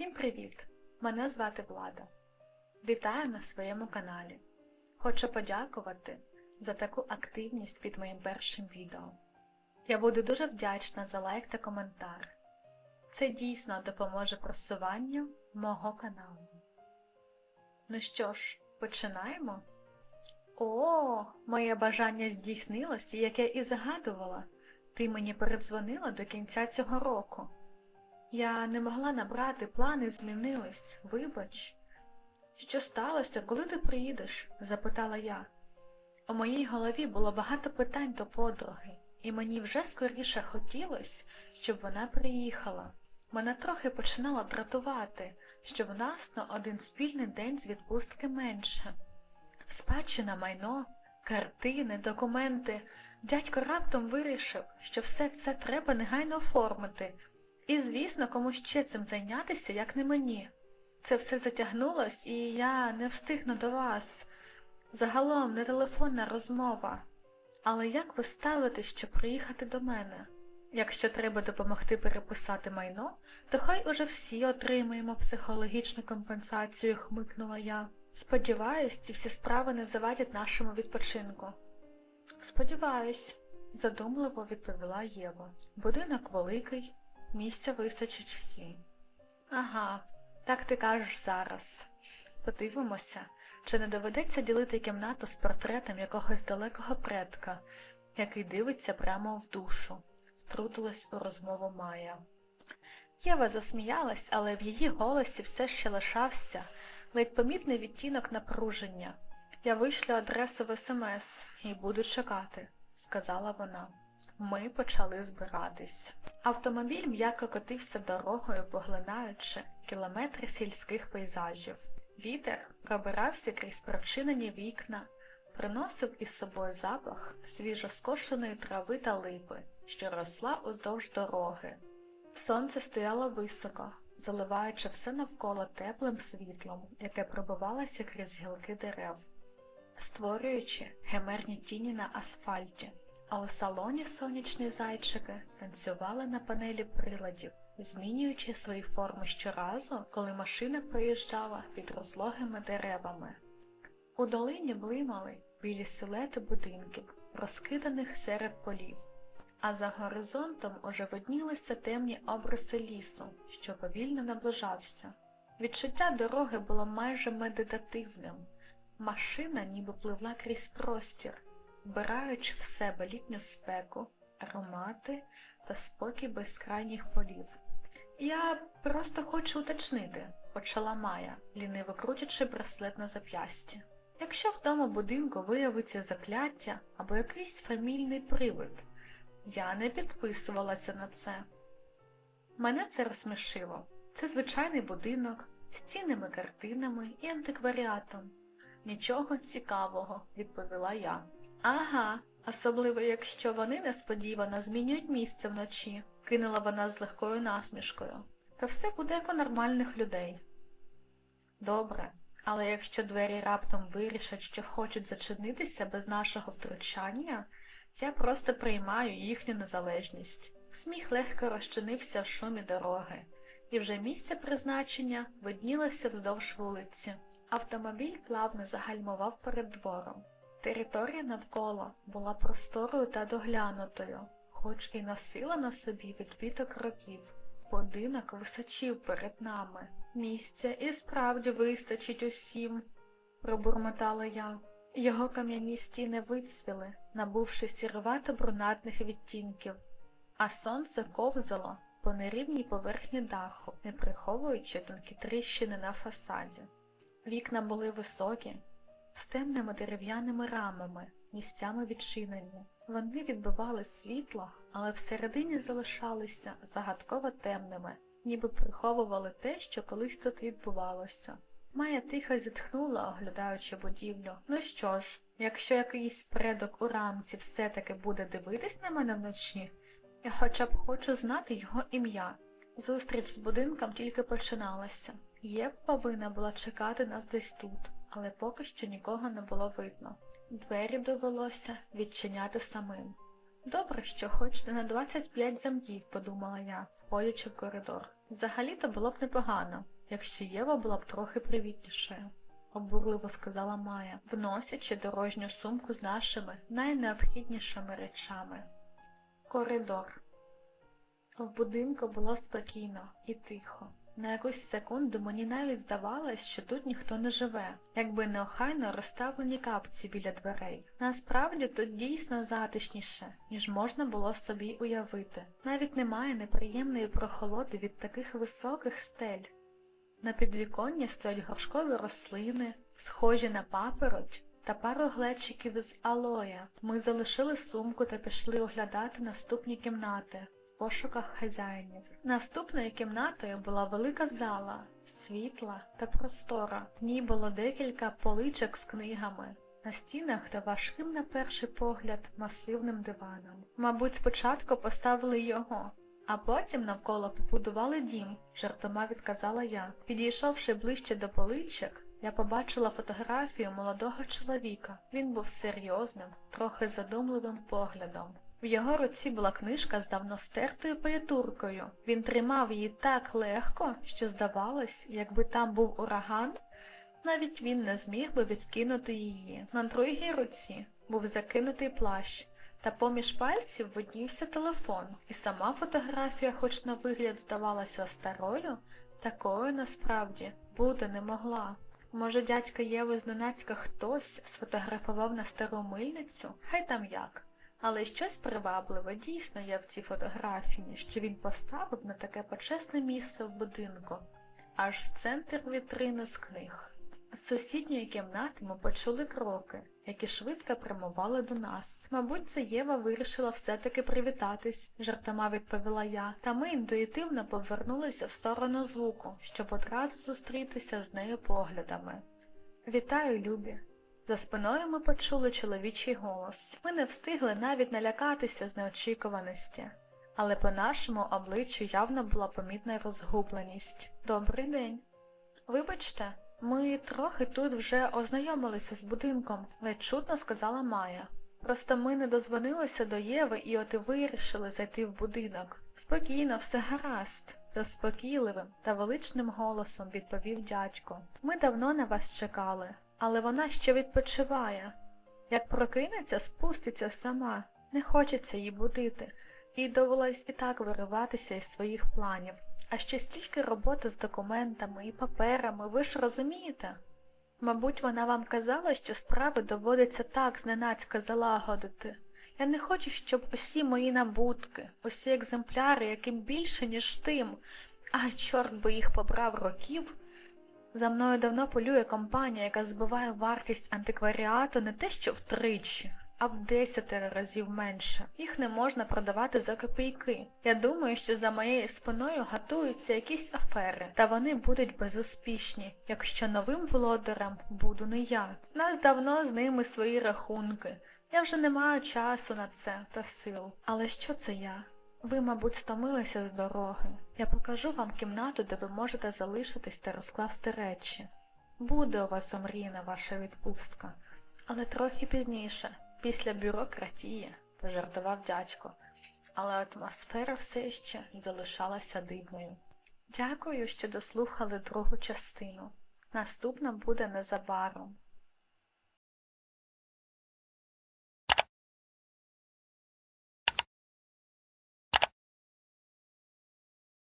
Всім привіт! Мене звати Влада. Вітаю на своєму каналі. Хочу подякувати за таку активність під моїм першим відео. Я буду дуже вдячна за лайк та коментар. Це дійсно допоможе просуванню мого каналу. Ну що ж, починаємо? О, моє бажання здійснилось, як я і загадувала. Ти мені передзвонила до кінця цього року. Я не могла набрати, плани змінились, вибач. Що сталося, коли ти приїдеш? запитала я. У моїй голові було багато питань до подруги, і мені вже скоріше хотілося, щоб вона приїхала. Мене трохи починало дратувати, що в нас на один спільний день з відпустки менше. Спадщина майно, картини, документи. Дядько раптом вирішив, що все це треба негайно оформити. І, звісно, кому ще цим зайнятися, як не мені. Це все затягнулось, і я не встигну до вас. Загалом не телефонна розмова. Але як ви ставитесь, щоб приїхати до мене? Якщо треба допомогти переписати майно, то хай уже всі отримаємо психологічну компенсацію, хмикнула я. Сподіваюсь, ці всі справи не завадять нашому відпочинку. Сподіваюсь, задумливо відповіла Єва. Будинок великий, місця вистачить всім. Ага, так ти кажеш зараз. Подивимося, чи не доведеться ділити кімнату з портретом якогось далекого предка, який дивиться прямо в душу, втрутилась у розмову Майя. Єва засміялась, але в її голосі все ще лишався ледь помітний відтінок напруження. Я вийшлю адресу в смс і буду чекати, сказала вона. Ми почали збиратись. Автомобіль м'яко котився дорогою, поглинаючи кілометри сільських пейзажів. Вітер пробирався крізь прочинені вікна, приносив із собою запах свіжоскошеної трави та липи, що росла уздовж дороги. Сонце стояло високо, заливаючи все навколо теплим світлом, яке пробивалося крізь гілки дерев, створюючи гемерні тіні на асфальті, а у салоні сонячні зайчики танцювали на панелі приладів, змінюючи свої форми щоразу, коли машина проїжджала під розлогими деревами. У долині блимали білі силуети будинків, розкиданих серед полів а за горизонтом уже виднілися темні обриси лісу, що повільно наближався. Відчуття дороги було майже медитативним. Машина ніби пливла крізь простір, вбираючи в себе літню спеку, аромати та спокій безкрайніх полів. Я просто хочу уточнити, почала Майя, ліниво крутячи браслет на зап'ясті. Якщо в тому будинку виявиться закляття або якийсь фамільний привид, я не підписувалася на це. Мене це розсмішило. Це звичайний будинок з цінними картинами і антикваріатом. Нічого цікавого, відповіла я. Ага, особливо якщо вони несподівано змінюють місце вночі, кинула вона з легкою насмішкою. То все буде як у нормальних людей. Добре, але якщо двері раптом вирішать, що хочуть зачинитися без нашого втручання. Я просто приймаю їхню незалежність. Сміх легко розчинився в шумі дороги, і вже місце призначення виднілося вздовж вулиці. Автомобіль плавно загальмував перед двором. Територія навколо була просторою та доглянутою, хоч і носила на собі відбиток років. Будинок височив перед нами. Місця і справді вистачить усім, пробурмотала я. Його кам'яні стіни вицвіли, набувши сірвато брунатних відтінків, а сонце ковзало по нерівній поверхні даху, не приховуючи тонкі тріщини на фасаді. Вікна були високі, з темними дерев'яними рамами, місцями відчинені. Вони відбивали світло, але всередині залишалися загадково темними, ніби приховували те, що колись тут відбувалося. Майя тихо зітхнула, оглядаючи будівлю. Ну що ж, якщо якийсь предок у рамці все-таки буде дивитись на мене вночі, я хоча б хочу знати його ім'я. Зустріч з будинком тільки починалася. Єв повинна була чекати нас десь тут, але поки що нікого не було видно. Двері довелося відчиняти самим. Добре, що хоч не на 25 замків, подумала я, входячи в коридор. Взагалі-то було б непогано, якщо Єва була б трохи привітнішою, обурливо сказала Майя, вносячи дорожню сумку з нашими найнеобхіднішими речами. Коридор. В будинку було спокійно і тихо. На якусь секунду мені навіть здавалось, що тут ніхто не живе, якби не охайно розставлені капці біля дверей. Насправді тут дійсно затишніше, ніж можна було собі уявити. Навіть немає неприємної прохолоди від таких високих стель. На підвіконні стоять горшкові рослини, схожі на папороть та пару глечиків з алоя. Ми залишили сумку та пішли оглядати наступні кімнати в пошуках хазяїнів. Наступною кімнатою була велика зала, світла та простора. В ній було декілька поличок з книгами. На стінах та важким на перший погляд масивним диваном. Мабуть, спочатку поставили його, а потім навколо побудували дім, жартома відказала я. Підійшовши ближче до поличок, я побачила фотографію молодого чоловіка. Він був серйозним, трохи задумливим поглядом. В його руці була книжка з давно стертою політуркою. Він тримав її так легко, що здавалось, якби там був ураган, навіть він не зміг би відкинути її. На другій руці був закинутий плащ, та поміж пальців виднівся телефон, і сама фотографія, хоч на вигляд здавалася старою, такою насправді бути не могла. Може, дядька Єви зненацька хтось сфотографував на стару мильницю? Хай там як. Але щось привабливе дійсно є в цій фотографії, що він поставив на таке почесне місце в будинку, аж в центр вітрини з книг. З сусідньої кімнати ми почули кроки, які швидко прямували до нас. Мабуть, це Єва вирішила все-таки привітатись, жартома відповіла я, та ми інтуїтивно повернулися в сторону звуку, щоб одразу зустрітися з нею поглядами. Вітаю, Любі! За спиною ми почули чоловічий голос. Ми не встигли навіть налякатися з неочікуваності, але по нашому обличчю явно була помітна розгубленість. Добрий день. Вибачте, ми трохи тут вже ознайомилися з будинком, ледь чутно сказала Майя. Просто ми не дозвонилися до Єви і от і вирішили зайти в будинок. Спокійно, все гаразд, заспокійливим та величним голосом відповів дядько. Ми давно на вас чекали, але вона ще відпочиває. Як прокинеться, спуститься сама. Не хочеться її будити, їй довелось і так вириватися із своїх планів. А ще стільки роботи з документами і паперами, ви ж розумієте? Мабуть, вона вам казала, що справи доводиться так зненацька залагодити. Я не хочу, щоб усі мої набутки, усі екземпляри, яким більше, ніж тим, а чорт би їх побрав років. За мною давно полює компанія, яка збиває вартість антикваріату не те, що втричі, а в десятеро разів менше. Їх не можна продавати за копійки. Я думаю, що за моєю спиною готуються якісь афери, та вони будуть безуспішні, якщо новим володарем буду не я. В нас давно з ними свої рахунки. Я вже не маю часу на це та сил. Але що це я? Ви, мабуть, стомилися з дороги. Я покажу вам кімнату, де ви можете залишитись та розкласти речі. Буде у вас омріяна ваша відпустка, але трохи пізніше, після бюрократії, пожартував дядько, але атмосфера все ще залишалася дивною. Дякую, що дослухали другу частину. Наступна буде незабаром.